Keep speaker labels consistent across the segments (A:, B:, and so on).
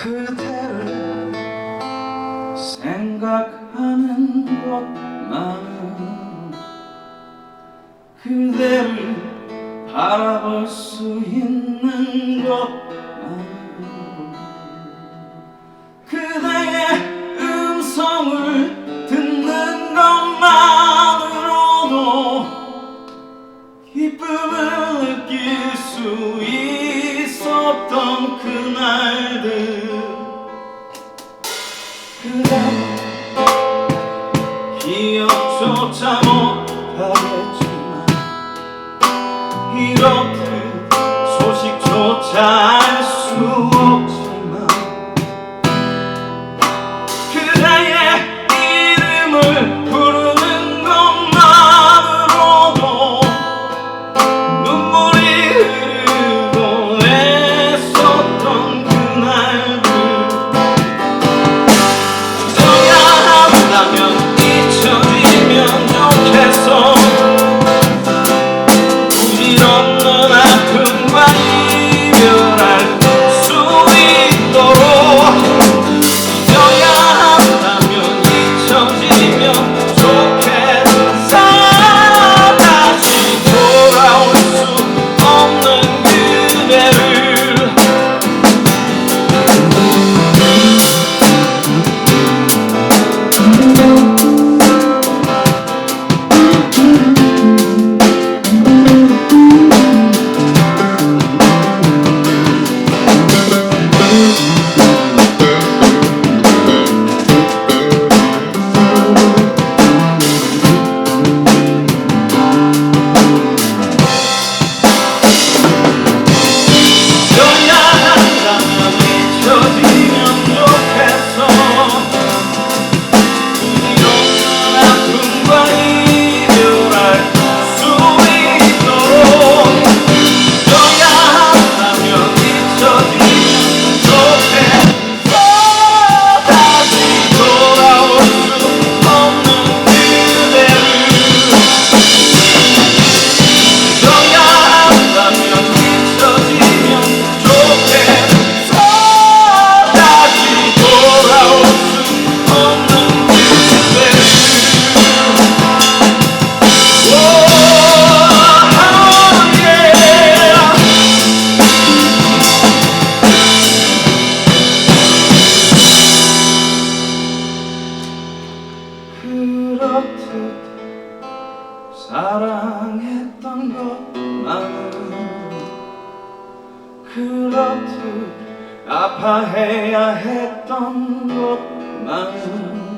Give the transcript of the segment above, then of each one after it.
A: 그대를 생각하는 것만은 그대를 바라볼 수 있는 것. 그래 기억조차 못하겠지만 이렇게 소식조차 사랑했던 것만은 그렇듯 아파해야 했던 것만은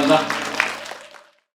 A: 감사합니다.